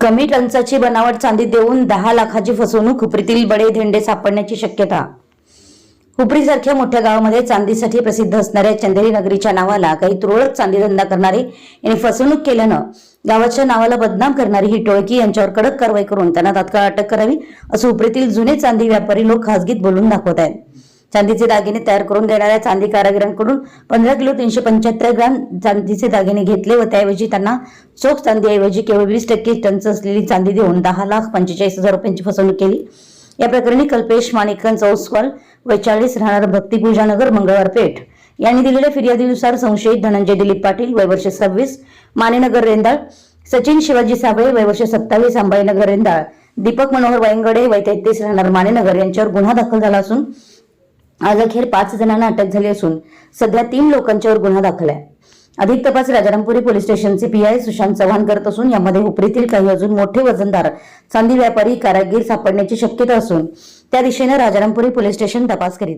कमी टंचाची बनावट चांदी देऊन दहा लाखाची फसवणूक हुपरीतील बडे धेंडे सापडण्याची शक्यता. हुपरीसारख्या मोठ्या गावामध्ये चांदीसाठी प्रसिद्ध असणाऱ्या चंदेरी नगरीच्या नावाला काही तुरळक चांदी धंदा करणारे यांनी फसवणूक केल्यानं गावाच्या नावाला बदनाम करणारी ही टोळकी यांच्यावर कडक कारवाई करून त्यांना तात्काळ अटक करावी असं हुपरीतील जुने चांदी व्यापारी लोक खासगीत बोलून दाखवत आहेत. चांदीचे दागिने तयार करून देणाऱ्या चांदी कारागिरांकडून पंधरा किलो तीनशे पंच्याहत्तर ग्राम चांदीचे दागिने घेतले व त्याऐवजी त्यांना चोख चांदीऐवजी केवळ वीस टक्के टंच असलेली चांदी देऊन दहा लाख पंचेचाळीस हजार रुपयांची फसवणूक केली. या प्रकरणी कल्पेश माणिकन चौस्वाल वैचाळीस राहणार भक्तीपूजानगर मंगळवार पेठ यांनी दिलेल्या फिर्यादीनुसार संशयित धनंजय दिलीप पाटील वय वर्ष सव्वीस मानेनगर रेंदाळ सचिन शिवाजी साबळे वय वर्ष सत्तावीस अंबाईनगर रेंदाळ दीपक मनोहर वायंगडे वय तेहतीस राहणार मानेनगर यांच्यावर गुन्हा दाखल झाला असून आज अखेर पाच जणांना अटक झाली असून सध्या तीन लोकांच्यावर गुन्हा दाखल आहे. अधिक तपास राजारामपुरी पोलीस स्टेशनचे पीआय सुशांत चव्हाण करत असून यामध्ये हुपरीतील काही अजून मोठे वजनदार चांदी व्यापारी कारागीर सापडण्याची शक्यता असून त्या दिशेनं राजारामपुरी पोलीस स्टेशन तपास करीत